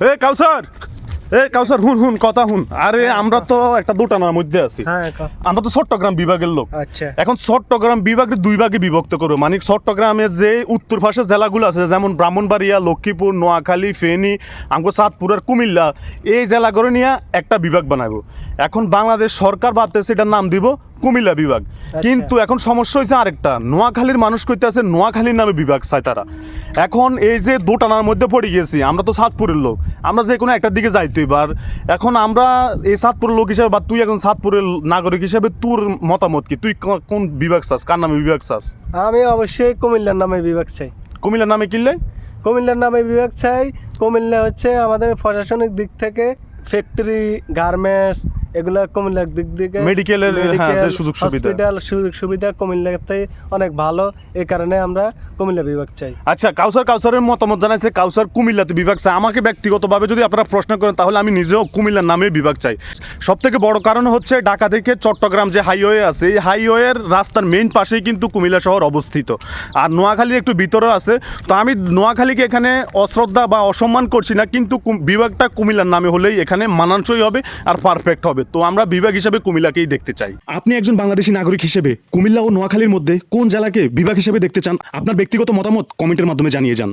এ কাউসার! এ কাউসার হুন হুন কথা হুন। আরে আমরা তো একটা দোটানার মধ্যে আছি। হ্যাঁ আমরা তো চট্টগ্রাম বিভাগের লোক। আচ্ছা। এখন চট্টগ্রাম বিভাগের দুই ভাগে বিভক্ত করব মানে চট্টগ্রামের যে উত্তর জেলাগুলো আছে যেমন ব্রাহ্মণবাড়িয়া লক্ষ্মীপুর নোয়াখালী ফেনী আমগো চাঁদপুর আর কুমিল্লা এই জেলাগুলো নিয়ে একটা বিভাগ বানাবো। এখন বাংলাদেশ সরকার ভাবতেছে এটার নাম দিব কুমিল্লা বিভাগ। কিন্তু এখন সমস্যা হয়েছে আরেকটা। নোয়াখালীর মানুষ কইতে আছে নোয়াখালীর নামে বিভাগ চাই তারা। এখন এই যে দোটানার মধ্যে পড়ে গেছি আমরা তো সাতপুরের লোক। আমরা যে কোনো একটা দিকে যাইতো এবার এখন আমরা এই সাতপুরের লোক হিসেবে বা তুই এখন সাতপুরের নাগরিক হিসেবে তোর মতামত কি? তুই কোন বিভাগ চাস? কার নামে বিভাগ চাস? আমি অবশ্যই কুমিল্লার নামে বিভাগ চাই। কুমিল্লার নামে কিনলে? কুমিল্লার নামে বিভাগ চাই। কুমিল্লা হচ্ছে আমাদের প্রশাসনিক দিক থেকে ফ্যাক্টরি গার্মেন্টস এগুলা কুমিল্লার দিক থেকে Medical-এর, হ্যাঁ, সুযোগ সুবিধা। হসপিটাল সুযোগ সুবিধা কুমিল্লাতে অনেক ভালো। এই কারণে আমরা কুমিল্লা বিভাগ চাই। আচ্ছা কাউসার কাউসারের মতামত জানাইছে কাউসার কুমিল্লাতে বিভাগ চাই। আমাকে ব্যক্তিগতভাবে যদি আপনারা প্রশ্ন করেন তাহলে আমি নিজেও কুমিল্লার নামে বিভাগ চাই। সব থেকে বড় কারণ হচ্ছে ঢাকা থেকে চট্টগ্রাম যে হাইওয়ে আছে এই হাইওয়ের রাস্তার মেইন পাশেই কিন্তু কুমিল্লা শহর অবস্থিত। আর নোয়াখালী একটু ভিতরে আছে। তো আমি নোয়াখালীকে এখানে অশ্রদ্ধা বা অসম্মান করছি না কিন্তু বিভাগটা কুমিল্লার নামে হলেই এখানে মানানসই হবে আর পারফেক্ট হবে। তো আমরা বিভাগ হিসেবে কুমিল্লাকেই দেখতে চাই। আপনি একজন বাংলাদেশি নাগরিক হিসেবে কুমিল্লা ও নোয়াখালীর মধ্যে কোন জেলাকে বিভাগ হিসেবে দেখতে চান? আপনার ব্যক্তিগত মতামত কমেন্টের মাধ্যমে জানিয়ে যান।